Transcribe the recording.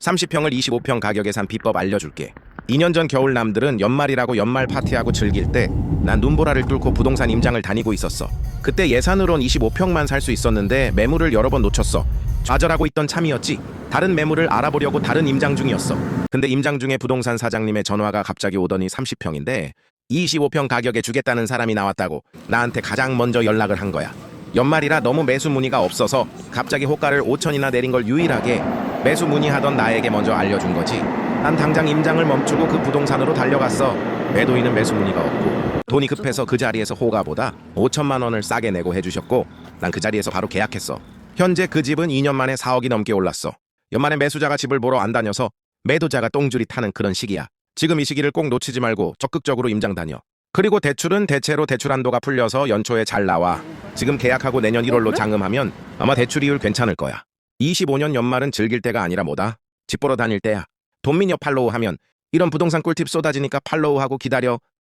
30평을 25평 가격에 산 비법 알려줄게. 2년 전 겨울 남들은 연말이라고 연말 파티하고 즐길 때 난 눈보라를 뚫고 부동산 임장을 다니고 있었어. 그때 예산으론 25평만 살 수 있었는데 매물을 여러 번 놓쳤어. 좌절하고 있던 참이었지. 다른 매물을 알아보려고 다른 임장 중이었어. 근데 임장 중에 부동산 사장님의 전화가 갑자기 오더니 30평인데 25평 가격에 주겠다는 사람이 나왔다고 나한테 가장 먼저 연락을 한 거야. 연말이라 너무 매수 문의가 없어서 갑자기 호가를 5천이나 내린 걸 유일하게 매수 문의하던 나에게 먼저 알려준 거지. 난 당장 임장을 멈추고 그 부동산으로 달려갔어. 매도인은 매수 문의가 없고 돈이 급해서 그 자리에서 호가보다 5천만 원을 싸게 내고 해주셨고 난 그 자리에서 바로 계약했어. 현재 그 집은 2년 만에 4억이 넘게 올랐어. 연말에 매수자가 집을 보러 안 다녀서 매도자가 똥줄이 타는 그런 시기야. 지금 이 시기를 꼭 놓치지 말고 적극적으로 임장 다녀. 그리고 대출은 대체로 대출 한도가 풀려서 연초에 잘 나와. 지금 계약하고 내년 1월로 장음하면 아마 대출 이율 괜찮을 거야. 25년 연말은 즐길 때가 아니라 뭐다? 집 보러 다닐 때야. 돈민여 팔로우 하면 이런 부동산 꿀팁 쏟아지니까 팔로우하고 기다려.